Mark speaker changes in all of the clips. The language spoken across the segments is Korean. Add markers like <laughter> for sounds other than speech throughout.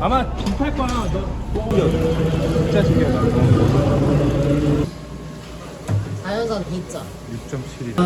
Speaker 1: 아마 비팔 거야. 너 진짜 신기하다.
Speaker 2: 자연산 진짜
Speaker 1: 6.7이.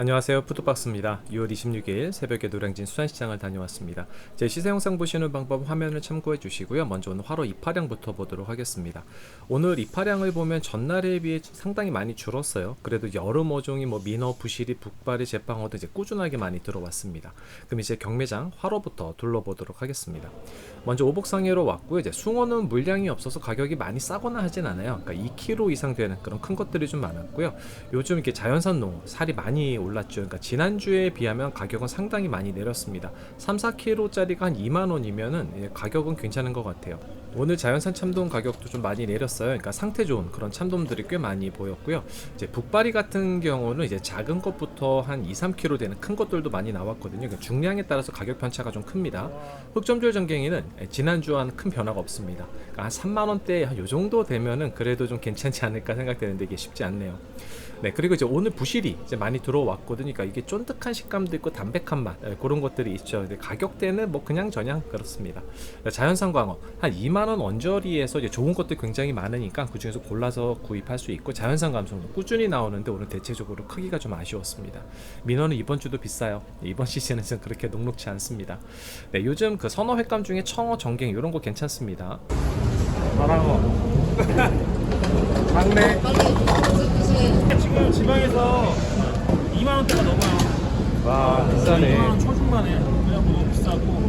Speaker 1: 안녕하세요. 푸드박스입니다. 6월 26일 새벽에 노량진 수산시장을 다녀왔습니다. 제 시세 영상 보시는 방법 화면을 참고해 주시고요. 먼저 오늘 화로 입하량부터 보도록 하겠습니다. 오늘 입하량을 보면 전날에 비해 상당히 많이 줄었어요. 그래도 여름 어종이 뭐 민어, 부시리, 북바리, 제빵어도 이제 꾸준하게 많이 들어왔습니다. 그럼 이제 경매장 화로부터 둘러보도록 하겠습니다. 먼저 오복상해로 왔고요. 이제 숭어는 물량이 없어서 가격이 많이 싸거나 하진 않아요. 그러니까 2kg 이상 되는 그런 큰 것들이 좀 많았고요. 요즘 이렇게 자연산 농어 살이 많이 올랐죠. 그러니까 지난주에 비하면 가격은 상당히 많이 내렸습니다. 3, 4kg짜리가 한 2만 원이면은 예, 가격은 괜찮은 것 같아요. 오늘 자연산 참돔 가격도 좀 많이 내렸어요. 그러니까 상태 좋은 그런 참돔들이 꽤 많이 보였고요. 이제 북바리 같은 경우는 이제 작은 것부터 한 2, 3kg 되는 큰 것들도 많이 나왔거든요. 그러니까 중량에 따라서 가격 편차가 좀 큽니다. 흑점줄 전갱이는 예, 지난주와는 큰 변화가 없습니다. 그러니까 한 3만 원대 요 정도 되면은 그래도 좀 괜찮지 않을까 생각되는데 이게 쉽지 않네요. 네 그리고 이제 오늘 부실이 이제 많이 들어왔거든요. 그러니까 이게 쫀득한 식감도 있고 담백한 맛 예, 그런 것들이 있죠. 근데 가격대는 뭐 그냥 저냥 그렇습니다. 자연산 광어 한 2만 원 언저리에서 이제 좋은 것도 굉장히 많으니까 그 중에서 골라서 구입할 수 있고 자연산 감성도 꾸준히 나오는데 오늘 대체적으로 크기가 좀 아쉬웠습니다. 민어는 이번 주도 비싸요. 이번 <laughs> 시즌은 좀 그렇게 녹록치 않습니다. 네 요즘 그 선어 횟감 중에 청어, 정갱 이런 거 괜찮습니다.
Speaker 3: 바랑어 <laughs> 장래
Speaker 2: 빨리
Speaker 3: 지금 지방에서 2만 원대가 넘어요.
Speaker 1: 와
Speaker 3: 2만
Speaker 1: 비싸네.
Speaker 3: 원 초중반에. 그냥 뭐 비싸고.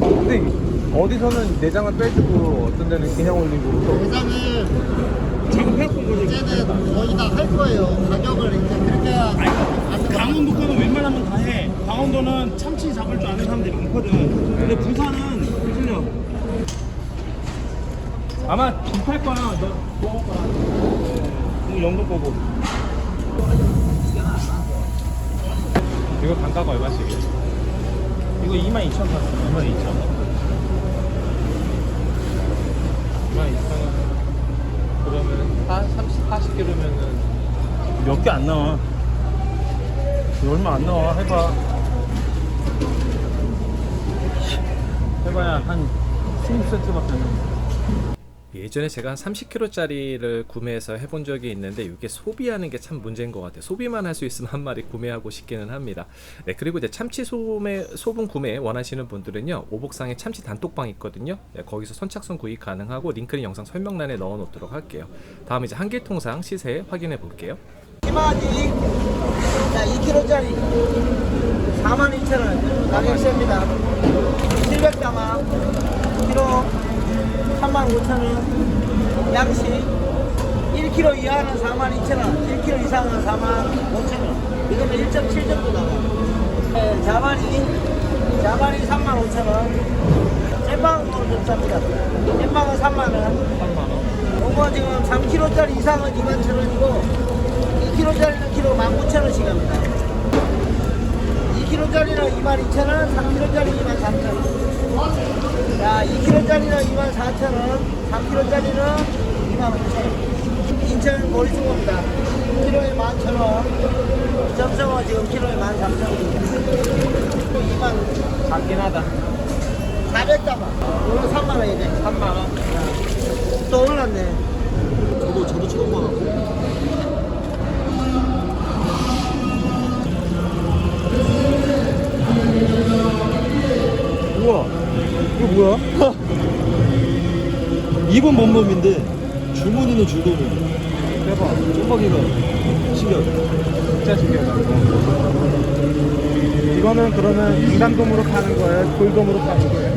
Speaker 1: 근데 어디서는 내장을 빼주고 어떤 데는 그냥 올리고 또.
Speaker 2: 대장을
Speaker 3: 장패권 거지
Speaker 2: 이제는 거의 다 할 거예요. 가격을 이제 그렇게 해야
Speaker 3: 강원도 거는 웬만하면 다 해. 강원도는 참치 잡을 줄 아는 사람들이 많거든. 근데 부산은 틀려 아마 비팔 거야 너 먹을 거야 이거 영도 거고
Speaker 1: 이거 단가가 얼마씩이에요?
Speaker 3: 이거 2만 2천 원 2만 2천 원
Speaker 1: 22,000원 그러면 4, 30, 40kg면은
Speaker 3: 몇 개 안 나와. 얼마 안 나와. 해봐. 해봐야 한 16cm밖에 안 나와.
Speaker 1: 예전에 제가 한 30kg짜리를 구매해서 해본 적이 있는데 이게 소비하는 게 참 문제인 것 같아요. 소비만 할 수 있으면 한 마리 구매하고 싶기는 합니다. 네, 그리고 이제 참치 소매, 소분 구매 원하시는 분들은요, 오복상에 참치 단톡방 있거든요. 네, 거기서 선착순 구입 가능하고 링크는 영상 설명란에 넣어 놓도록 할게요. 다음 이제 한개 통상 시세 확인해 볼게요.
Speaker 4: 자 2kg짜리 42,000원 가격세입니다 700담아 키로 35,000원 양식. 1kg 이하는 42,000원 1kg 이상은 45,000원. 이거는 1.7 정도 나와요 네, 자반이 자반이 35,000원. 잼빵은 좀 쌉니다. 잼빵은 3만원. 3만원. 요거 지금 3kg짜리 이상은 21,000원이고 2kg짜리는 키로 19,000원씩 합니다. 2kg짜리는 22,000원, 3kg짜리 23,000원. 자, 2kg짜리는 24,000원, 3kg짜리는 25,000원. 인천 보리수고입니다. 키로에 11,000원. 점성어 지금 키로에 13,000원. 2만
Speaker 1: 작긴 하다.
Speaker 4: 400담아. 오늘 3만원이네.
Speaker 1: 3만원.
Speaker 4: 또 올랐네.
Speaker 2: 저도 저도 처음 와갖고
Speaker 3: 우와. 이거 뭐야? <laughs> 2번 범범인데 주머니는 줄돔이. 대박. ጮ박이가 신기하다.
Speaker 1: 진짜 신기하다. 이거는 그러면 인간돔으로 파는 거예요? 돌돔으로 파는 거예요?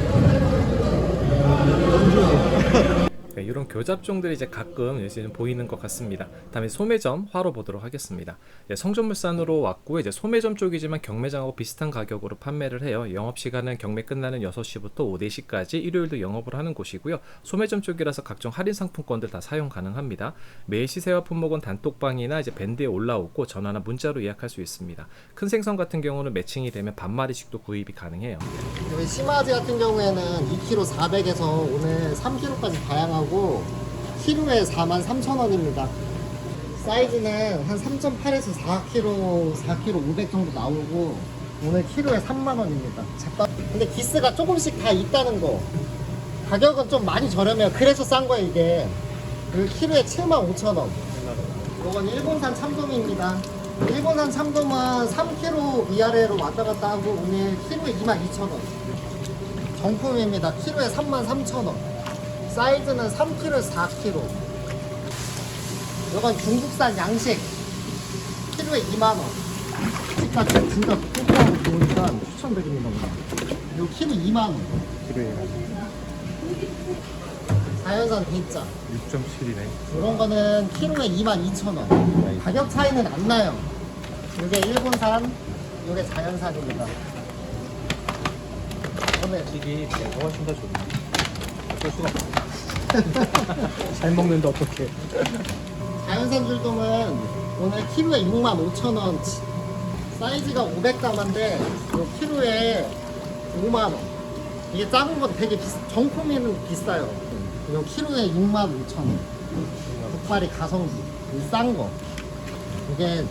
Speaker 1: <laughs> 네, 네, 이런 교잡종들이 이제 가끔 이제 좀 보이는 것 같습니다. 다음에 소매점 화로 보도록 하겠습니다. 예, 성전물산으로 왔고 이제 소매점 쪽이지만 경매장하고 비슷한 가격으로 판매를 해요. 영업 시간은 경매 끝나는 6시부터 오후 4시까지 일요일도 영업을 하는 곳이고요. 소매점 쪽이라서 각종 할인 상품권들 다 사용 가능합니다. 매일 시세와 품목은 단톡방이나 이제 밴드에 올라오고 전화나 문자로 예약할 수 있습니다. 큰 생선 같은 경우는 매칭이 되면 반마리씩도 구입이 가능해요.
Speaker 2: 심화지 같은 경우에는 2kg 400에서 오늘 3kg까지 다양하고 키로에 43,000원입니다. 사이즈는 한 3.8에서 4kg, 4kg 500 정도 나오고 오늘 키로에 3만 원입니다. 잠깐. 근데 기스가 조금씩 다 있다는 거. 가격은 좀 많이 저렴해요. 그래서 싼 거예요 이게. 그리고 키로에 7만 5천 원. 이건 일본산 참돔입니다. 일본산 참돔은 3kg 위아래로 왔다 갔다 하고 오늘 키로에 2만 2천 원. 정품입니다. 키로에 3만 3천 원. 사이즈는 3kg에 4kg. 이건 중국산 양식. 키로에 2만 원. 식가 진짜 뽀뽀하고 좋으니까 추천드립니다. 요 키로 2만 원.
Speaker 1: 키로에
Speaker 2: 자연산 대짜.
Speaker 1: 6.7이네.
Speaker 2: 이런 거는 키로에 2만 2천 원. 가격 차이는 안 나요. 이게 일본산, 이게 자연산입니다.
Speaker 1: 찌기 훨씬 더 좋네. 어쩔 수가 없어. 잘 먹는데 어떡해.
Speaker 2: 자연산 줄돔은 오늘 키로에 6만 5천 원. 사이즈가 500g인데 요 키로에 5만 원. 이게 작은 건 되게 비싸. 정품에는 비싸요. 요 키로에 6만 5천 원. 국발이 가성비. 이싼 거. 이게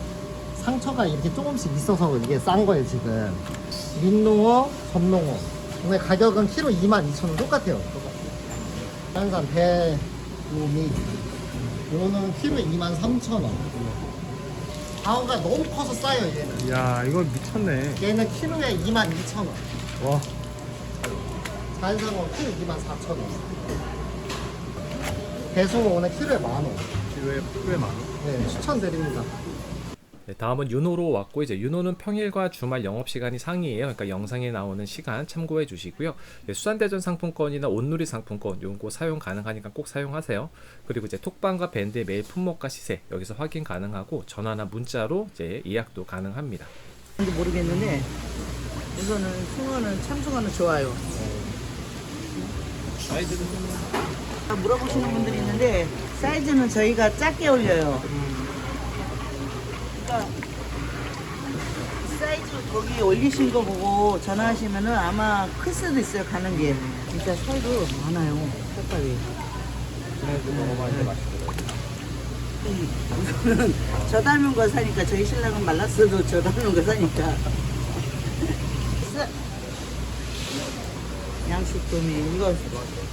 Speaker 2: 상처가 이렇게 조금씩 있어서 이게 싼 거예요 지금. 민농어, 점농어. 오늘 가격은 키로 2만 2천 원 똑같아요. 자연산 배, 우미. 요거는 키로에 2만 3천 원. 방어가 너무 커서 싸요 얘는.
Speaker 1: 야, 이거 미쳤네.
Speaker 2: 얘는 키로에 2만 2천 원.
Speaker 1: 와.
Speaker 2: 자연산어 키로 2만 4천 원. 배송어 오늘 키로에 만 원.
Speaker 1: 키로에 꽤 많아.
Speaker 2: 네, 추천드립니다.
Speaker 1: 네, 다음은 윤호로 왔고 이제 윤호는 평일과 주말 영업 시간이 상이에요. 그러니까 영상에 나오는 시간 참고해 주시고요. 네, 수산대전 상품권이나 온누리 상품권 요거 사용 가능하니까 꼭 사용하세요. 그리고 이제 톡방과 밴드의 매일 품목과 시세 여기서 확인 가능하고 전화나 문자로 이제 예약도 가능합니다.
Speaker 5: 뭔지 모르겠는데 이거는 숭어는 참숭어는 좋아요.
Speaker 1: 사이즈는
Speaker 5: 물어보시는 분들이 있는데 사이즈는 저희가 작게 올려요. 그러니까 사이즈 거기 올리신 거 보고 전화하시면은 아마 클 수도 있어요 가는 게. 진짜 살도 많아요 색깔이.
Speaker 1: 먹어봤는데 맛있어요.
Speaker 5: 우선은 저 닮은 거 사니까 저희 신랑은 말랐어도 저 닮은 거 사니까. <laughs> 쓰- 양식돔이 이거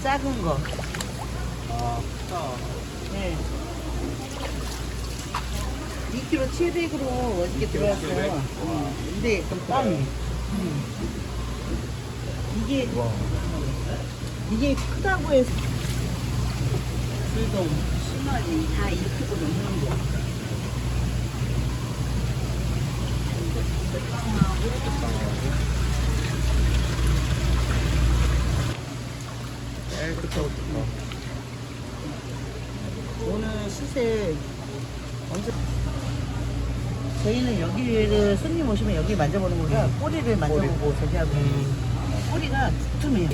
Speaker 5: 작은 거.
Speaker 1: 아,
Speaker 5: 네. 2kg 700으로 어저께 들어왔어요. 어, 근데 땀이. 음. 이게 이게 크다고 해서 그래도 심하지 다 2kg 넘는 거.
Speaker 1: 깨끗하고 좋다.
Speaker 5: 오늘 시세 언제 저희는 여기를 손님 오시면 여기 만져보는 거라 꼬리를 만져보고 저기 하고 꼬리가 두툼해요.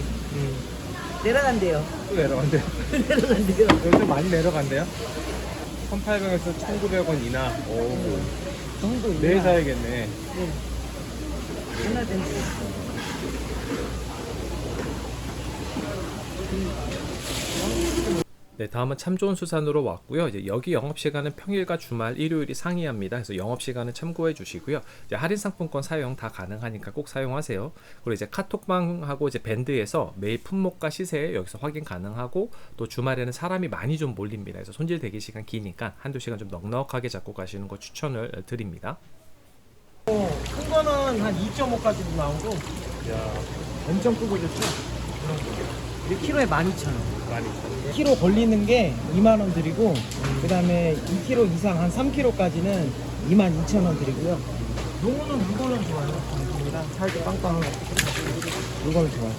Speaker 5: 내려간대요.
Speaker 1: 또 내려간대요. <laughs>
Speaker 5: 내려간대요.
Speaker 1: 요즘 많이 내려간대요? 1,800에서 1,900원 이나. 오.
Speaker 5: 정도 있나?
Speaker 1: 내일 사야겠네.
Speaker 5: 얼마든지.
Speaker 1: 네, 다음은 참 좋은 수산으로 왔고요. 이제 여기 영업 시간은 평일과 주말, 일요일이 상이합니다. 그래서 영업 시간은 참고해 주시고요. 이제 할인 상품권 사용 다 가능하니까 꼭 사용하세요. 그리고 이제 카톡방하고 이제 밴드에서 매일 품목과 시세 여기서 확인 가능하고 또 주말에는 사람이 많이 좀 몰립니다. 그래서 손질 대기 시간 기니까 한두 시간 좀 넉넉하게 잡고 가시는 거 추천을 드립니다.
Speaker 3: 큰 거는 한 2.5까지도 나오고 야, 엄청 크고 좋죠? 그런 거. 키로에 12,000원. 키로 걸리는 게 2만 원 드리고 그다음에 2kg 이상 한 3kg까지는 2만 2천 원 드리고요. 농어는 물건은 좋아요. 감사합니다. 살도 빵빵하고 물건은 좋아요.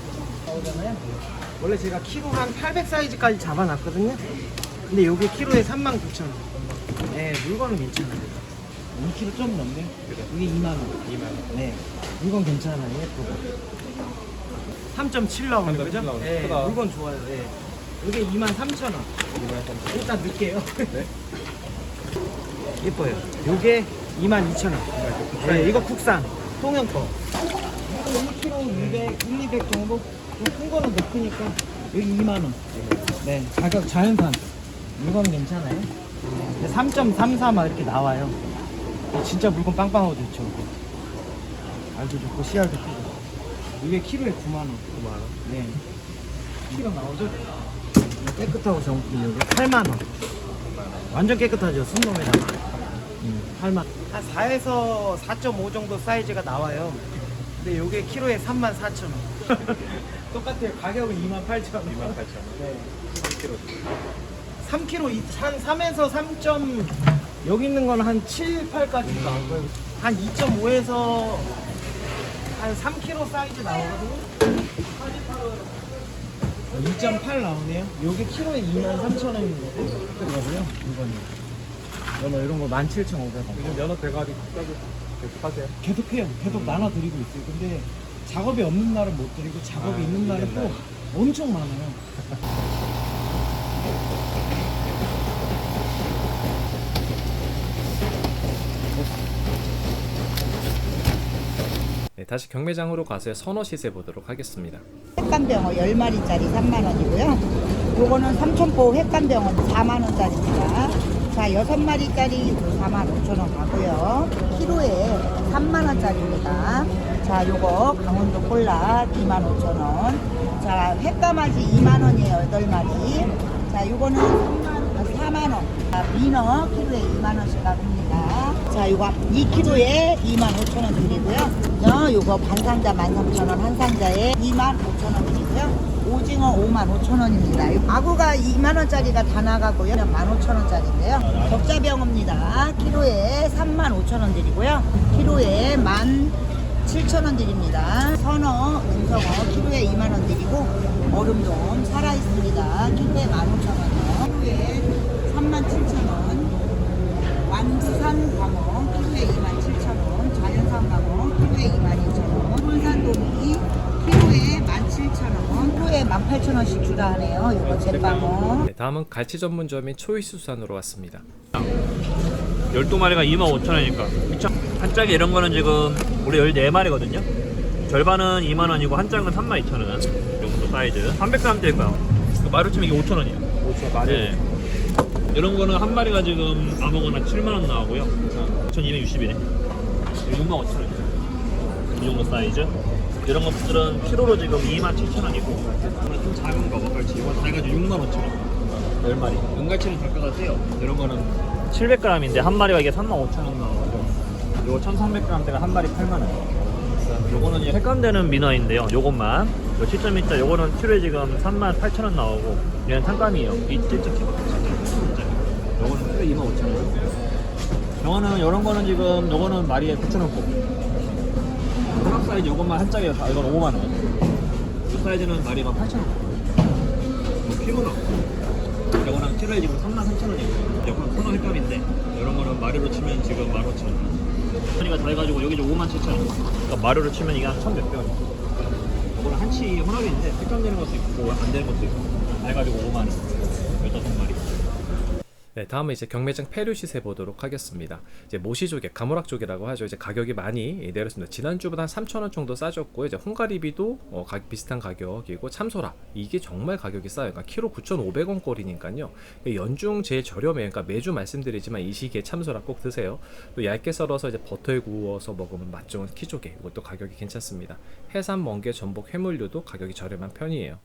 Speaker 3: 나오잖아요. 원래 제가 키로 한 800 사이즈까지 잡아놨거든요. 근데 요게 키로에 3만 9천 원. 네, 물건은 괜찮아요. 2kg 좀 넘네요. 이게 2만 원.
Speaker 1: 2만 원.
Speaker 3: 네, 물건 괜찮아요. 예쁘고. 3.7 나오네,
Speaker 1: 3.7
Speaker 3: 그죠?
Speaker 1: 나오네.
Speaker 3: 네,
Speaker 1: 크다.
Speaker 3: 물건 좋아요. 네. 이게 23,000원. 일단 넣을게요.
Speaker 1: 네. <laughs>
Speaker 3: 예뻐요. 요게 22,000원. 네, 이거 국산. 통영 거. 1kg 200, 1, 200 정도? 좀 큰 거는 더 크니까 여기 2만 원. 네, 가격 자연산. 물건 괜찮아요. 3.34막 이렇게 나와요. 진짜 물건 빵빵하고 좋죠. 알도 좋고 씨알도 크고. 이게 키로에 9만 원.
Speaker 1: 9만 원.
Speaker 3: 네. 키로 나오죠? 깨끗하고 정품 여기 8만 원. 완전 깨끗하죠 순놈에다가. 음, 8만. 한 4에서 4.5 정도 사이즈가 나와요. 근데 요게 키로에 3만 4천 원. <laughs> 똑같아요. 가격은 2만 8천 원.
Speaker 1: 2만 8천 원.
Speaker 3: 네.
Speaker 1: 3kg.
Speaker 3: 3kg 이- 한 3에서 3. 점 여기 있는 건 한 7, 8까지 나올 거예요. 한 2.5에서 한 3kg 사이즈 나오거든요. 2.8 나오네요. 요게 키로에 2만 3천 원이거든요. 이거는. 연어 이런 거 17,500원.
Speaker 1: 요즘 연어 대가리 계속 하세요?
Speaker 3: 계속 해요. 계속 나눠드리고 있어요. 근데 작업이 없는 날은 못 드리고 작업이
Speaker 1: 아,
Speaker 3: 있는 날은 또 엄청 많아요.
Speaker 1: 다시 경매장으로 가서 선어 시세 보도록 하겠습니다.
Speaker 5: 횟감병어 10마리짜리 3만원이고요. 요거는 삼천포 횟감병어 4만원짜리입니다. 자, 6마리짜리 4만 5천원 가고요. 키로에 3만원짜리입니다. 자, 요거 강원도 콜라 2만 5천원. 자, 횟감아지 2만원이에요. 8마리. 자, 요거는 3만, 4만원. 자, 민어 키로에 2만원씩 가봅니다. 자, 요거 2kg에 2만 5천원 드리고요. 어, 요거 반 상자 13,000원, 한 상자에 2만 5천원 드리고요. 오징어 5만 5천원입니다. 아구가 2만원짜리가 다 나가고요. 15,000원짜리인데요. 적자병어입니다. 키로에 3만 5천원 드리고요. 키로에 1만 7천원 드립니다. 선어, 음성어 키로에 2만원 드리고 얼음돔 살아있습니다. 키로에 15,000원이요. 키로에 3만 7천원. 완산 광어 키로에 27,000원, 자연산 광어 키로에 22,000원, 혼산 도미 키로에 17,000원, 키로에 18,000원씩 주다 하네요. 이거 제빵어.
Speaker 1: 네, 다음은 갈치 전문점인 초이수산으로 왔습니다.
Speaker 6: 12마리가 25,000원이니까 한 짝에 이런 거는 지금 우리 14마리거든요 절반은 2만원이고 한 짝은 32,000원 정도 사이즈 300g짜리 거요 마루 치면 이게 5,000원이에요
Speaker 1: 5천 마리.
Speaker 6: 네. 이런 거는 한 마리가 지금 아무거나 7만원 나오고요. 2,260이네. 65,000원 이 정도 사이즈. 이런 것들은 키로로 지금 27,000원이고 이거는 좀 작은 거 먹갈치 이건 다 해가지고 65,000원. 10마리. 은갈치는 단가가 세요. 이런 거는 700g인데 한 마리가 이게 35,000원 나오고 요거 1,300g대가 한 마리 8만원. 요거는 이제 횟감되는 민어인데요. 요것만. 요 7.2자 요거는 키로에 지금 38,000원 나오고 얘는 tan감이에요. 이7.7 요거는 키로에 25,000원. 요거는 요런 거는 지금 요거는 마리에 9,000원 고 호박 사이즈 요것만 한 짝에 다 이건 5만원. 이 사이즈는 마리가 8,000원. 뭐 키로는 요거는 키로에 지금 33,000원이고 요거는 코너 횟감인데 이런 거는 마리로 치면 지금 15,000원. 그러니까 다 해가지고 여기 이제 57,000원. 그러니까 마리로 치면 이게 한 1,100원. 요거는 한치 혼합인데 횟감 되는 것도 있고 안 되는 것도 있고 다 해가지고 5만원. 15마리
Speaker 1: 네, 다음은 이제 경매장 폐류 시세 보도록 하겠습니다. 이제 모시 조개, 가무락 조개라고 하죠. 이제 가격이 많이 내렸습니다. 지난주보다 한 3,000원 정도 싸졌고 이제 홍가리비도 어, 가, 비슷한 가격이고 참소라 이게 정말 가격이 싸요. 그러니까 키로 9,500원 꼴이니까요. 연중 제일 저렴해요. 그러니까 매주 말씀드리지만 이 시기에 참소라 꼭 드세요. 또 얇게 썰어서 이제 버터에 구워서 먹으면 맛 좋은 키조개 이것도 가격이 괜찮습니다. 해삼, 멍게, 전복, 해물류도 가격이 저렴한 편이에요.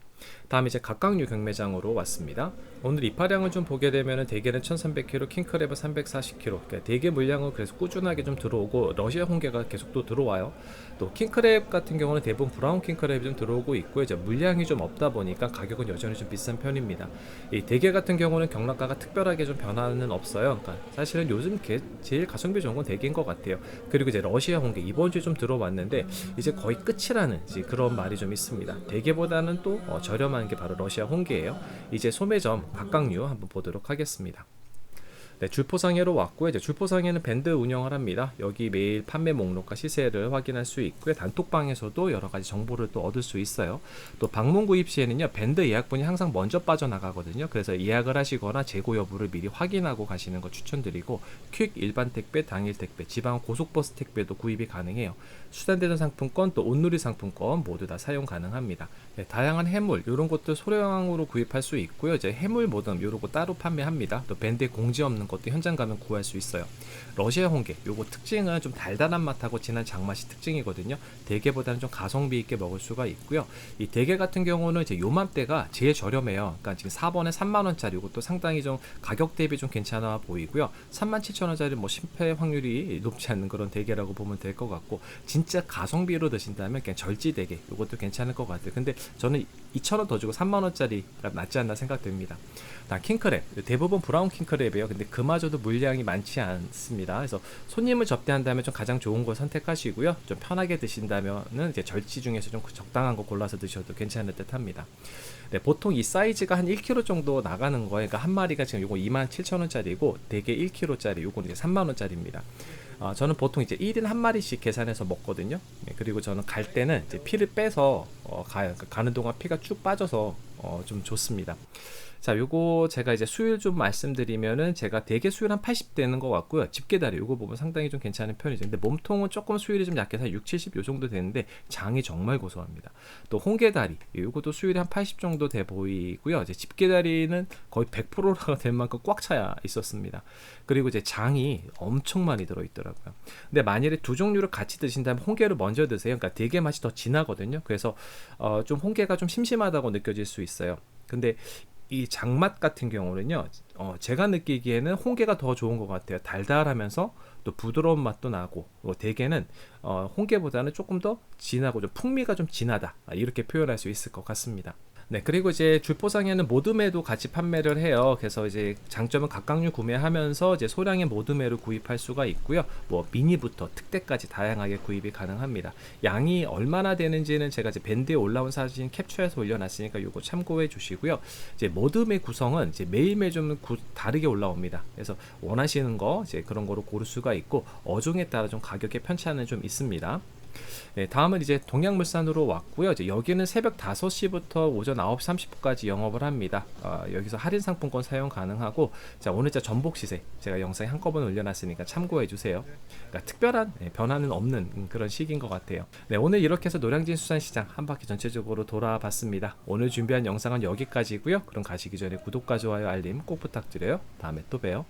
Speaker 1: 다음 이제 각각류 경매장으로 왔습니다. 오늘 입하량을 좀 보게 되면은 대게는 1,300kg, 킹크랩은 340kg. 그러니까 대게 물량은 그래서 꾸준하게 좀 들어오고 러시아 홍게가 계속 또 들어와요. 또 킹크랩 같은 경우는 대부분 브라운 킹크랩이 좀 들어오고 있고 이제 물량이 좀 없다 보니까 가격은 여전히 좀 비싼 편입니다. 이 대게 같은 경우는 경락가가 특별하게 좀 변화는 없어요. 그러니까 사실은 요즘 게, 제일 가성비 좋은 건 대게인 것 같아요. 그리고 이제 러시아 홍게 이번 주에 좀 들어왔는데 이제 거의 끝이라는 그런 말이 좀 있습니다. 대게보다는 또 어, 저렴한 게 바로 러시아 홍게예요. 이제 소매점 각각류 한번 보도록 하겠습니다. 네, 줄포상해로 왔고요. 이제 줄포상해는 밴드 운영을 합니다. 여기 매일 판매 목록과 시세를 확인할 수 있고요. 단톡방에서도 여러 가지 정보를 또 얻을 수 있어요. 또 방문 구입 시에는요. 밴드 예약분이 항상 먼저 빠져나가거든요. 그래서 예약을 하시거나 재고 여부를 미리 확인하고 가시는 거 추천드리고 퀵 일반 택배, 당일 택배, 지방 고속버스 택배도 구입이 가능해요. 수단대전 상품권 또 온누리 상품권 모두 다 사용 가능합니다. 네, 다양한 해물 이런 것도 소량으로 구입할 수 있고요. 이제 해물 모듬 이런 거 따로 판매합니다. 또 밴드에 공지 없는 것도 현장 가면 구할 수 있어요. 러시아 홍게 요거 특징은 좀 달달한 맛하고 진한 장맛이 특징이거든요. 대게보다는 좀 가성비 있게 먹을 수가 있고요. 이 대게 같은 경우는 이제 요맘때가 제일 저렴해요. 그러니까 지금 4번에 3만 원짜리 이것도 상당히 좀 가격 대비 좀 괜찮아 보이고요. 3만 7천 원짜리 뭐 실패 확률이 높지 않는 그런 대게라고 보면 될 것 같고 진짜 가성비로 드신다면 그냥 절지 대게 이것도 괜찮을 것 같아요. 근데 저는 2천 원 더 주고 3만 원짜리가 낫지 않나 생각됩니다. 다 킹크랩 대부분 브라운 킹크랩이에요. 근데 그 마저도 물량이 많지 않습니다. 그래서 손님을 접대한다면 좀 가장 좋은 걸 선택하시고요. 좀 편하게 드신다면은 이제 절지 중에서 좀 적당한 거 골라서 드셔도 괜찮을 듯합니다. 네, 보통 이 사이즈가 한 1kg 정도 나가는 거예요. 그러니까 한 마리가 지금 요거 27,000원짜리고 대게 1kg짜리 요거는 이제 3만 원짜리입니다. 아, 저는 보통 이제 1인 한 마리씩 계산해서 먹거든요. 네, 그리고 저는 갈 때는 이제 피를 빼서 어, 가요. 그러니까 가는 동안 피가 쭉 빠져서 어, 좀 좋습니다. 자, 요거 제가 이제 수율 좀 말씀드리면은 제가 대게 수율 한 80 되는 것 같고요. 집게다리 요거 보면 상당히 좀 괜찮은 편이죠. 근데 몸통은 조금 수율이 좀 약해서 한 6, 70 요 정도 되는데 장이 정말 고소합니다. 또 홍게다리 요것도 수율이 한 80 정도 돼 보이고요. 이제 집게다리는 거의 100%가 될 만큼 꽉 차야 있었습니다. 그리고 이제 장이 엄청 많이 들어 있더라고요. 근데 만일에 두 종류를 같이 드신다면 홍게를 먼저 드세요. 그러니까 대게 맛이 더 진하거든요. 그래서 어, 좀 홍게가 좀 심심하다고 느껴질 수 있어요. 근데 이 장맛 같은 경우는요, 어, 제가 느끼기에는 홍게가 더 좋은 것 같아요. 달달하면서 또 부드러운 맛도 나고, 어, 대게는 어, 홍게보다는 조금 더 진하고 좀 풍미가 좀 진하다 아, 이렇게 표현할 수 있을 것 같습니다. 네, 그리고 이제 줄포상에는 모듬회도 같이 판매를 해요. 그래서 이제 장점은 각각류 구매하면서 이제 소량의 모듬회를 구입할 수가 있고요. 뭐 미니부터 특대까지 다양하게 구입이 가능합니다. 양이 얼마나 되는지는 제가 이제 밴드에 올라온 사진 캡처해서 올려놨으니까 이거 참고해 주시고요. 이제 모듬회 구성은 이제 매일매일 좀 구- 다르게 올라옵니다. 그래서 원하시는 거 이제 그런 거로 고를 수가 있고 어종에 따라 좀 가격의 편차는 좀 있습니다. 네, 다음은 이제 동양물산으로 왔고요. 이제 여기는 새벽 5시부터 오전 9시 30분까지 영업을 합니다. 어, 여기서 할인 상품권 사용 가능하고 자 오늘 자 전복 시세 제가 영상에 한꺼번에 올려놨으니까 참고해 주세요. 그러니까 특별한 네, 변화는 없는 음, 그런 시기인 것 같아요. 네, 오늘 이렇게 해서 노량진 수산시장 한 바퀴 전체적으로 돌아봤습니다. 오늘 준비한 영상은 여기까지고요. 그럼 가시기 전에 구독과 좋아요 알림 꼭 부탁드려요. 다음에 또 봬요.